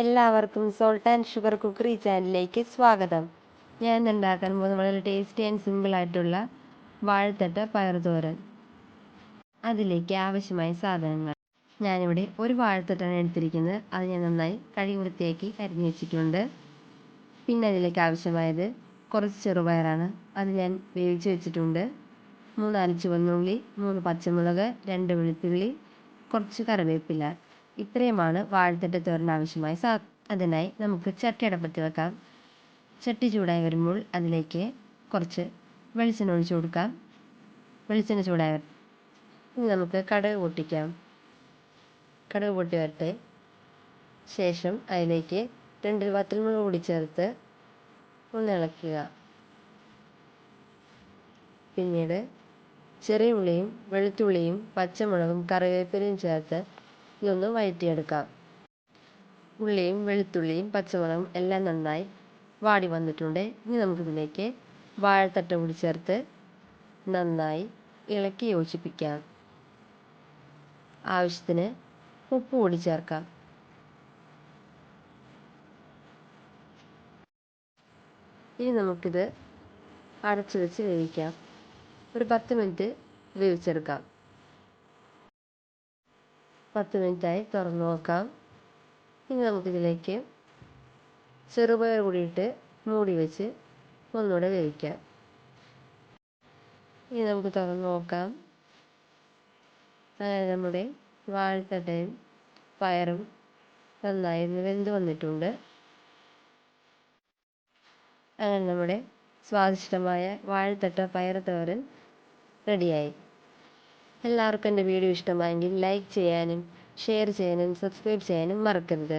എല്ലാവർക്കും salt and sugar cookery ചാനലിലേക്ക് സ്വാഗതം. ഞാൻ ഇന്ന് ഉണ്ടാക്കാൻ പോകുന്നത് വളരെ ടേസ്റ്റി ആൻഡ് സിമ്പിൾ ആയിട്ടുള്ള വാഴത്തട്ട പയർ തോരൻ അതിലേക്ക് ആവശ്യമായ സാധനങ്ങൾ. ഞാനിവിടെ ഒരു വാഴത്തട്ടാണ് എടുത്തിരിക്കുന്നത്. അത് ഞാൻ നന്നായി കഴുകി വൃത്തിയാക്കി കരിഞ്ഞു വെച്ചിട്ടുണ്ട്. പിന്നെ അതിലേക്ക് ആവശ്യമായത് കുറച്ച് ചെറുപയറാണ്. അത് ഞാൻ വേവിച്ച് വെച്ചിട്ടുണ്ട്. മൂന്നാൽ ചുവന്നുള്ളി മൂന്ന് പച്ചമുളക് രണ്ട് വെളുത്തുള്ളി കുറച്ച് കറിവേപ്പില. ഇത്രയുമാണ് വാഴത്തിന്റെ തോരനാവശ്യമായ സാ അതിനായി നമുക്ക് ചട്ടി അടപ്പത്ത് വെക്കാം. ചട്ടി ചൂടായി വരുമ്പോൾ അതിലേക്ക് കുറച്ച് വെളിച്ചെണ്ണ ഒഴിച്ച് കൊടുക്കാം. വെളിച്ചെണ്ണ ചൂടായി ഇനി നമുക്ക് കടുക് പൊട്ടിക്കാം. കടുക് പൊട്ടി വരട്ടെ. ശേഷം അതിലേക്ക് രണ്ട് വറ്റൽമുളക് കൂടി ചേർത്ത് ഒന്ന് ഇളക്കുക. പിന്നീട് ചെറിയ ഉള്ളിയും വെളുത്തുള്ളിയും പച്ചമുളകും കറിവേപ്പിലയും ചേർത്ത് ഇതൊന്ന് വഴറ്റിയെടുക്കാം. ഉള്ളിയും വെളുത്തുള്ളിയും പച്ചമുളകും എല്ലാം നന്നായി വാടി വന്നിട്ടുണ്ട്. ഇനി നമുക്കിതിലേക്ക് വാഴത്തട്ട കൂടി ചേർത്ത് നന്നായി ഇളക്കി യോജിപ്പിക്കാം. ആവശ്യത്തിന് ഉപ്പ് കൂടി ചേർക്കാം. ഇനി നമുക്കിത് അടച്ചു വെച്ച് വേവിക്കാം. ഒരു പത്ത് മിനിറ്റ് വേവിച്ചെടുക്കാം. പത്ത് മിനിറ്റായി തുറന്ന് നോക്കാം. ഇനി നമുക്കിതിലേക്ക് ചെറുപയർ കൂടിയിട്ട് മൂടി വെച്ച് ഒന്നുകൂടെ വേവിക്കാം. ഇനി നമുക്ക് തുറന്ന് നോക്കാം. അങ്ങനെ നമ്മുടെ വാഴത്തട്ടയും പയറും നന്നായി വെന്ത് വന്നിട്ടുണ്ട്. അങ്ങനെ നമ്മുടെ സ്വാദിഷ്ടമായ വാഴത്തട്ട പയർ തോരൻ റെഡിയായി. എല്ലാവർക്കും എന്റെ വീഡിയോ ഇഷ്ടമായെങ്കിൽ ലൈക്ക് ചെയ്യാനും ഷെയർ ചെയ്യാനും സബ്സ്ക്രൈബ് ചെയ്യാനും മറക്കരുത്.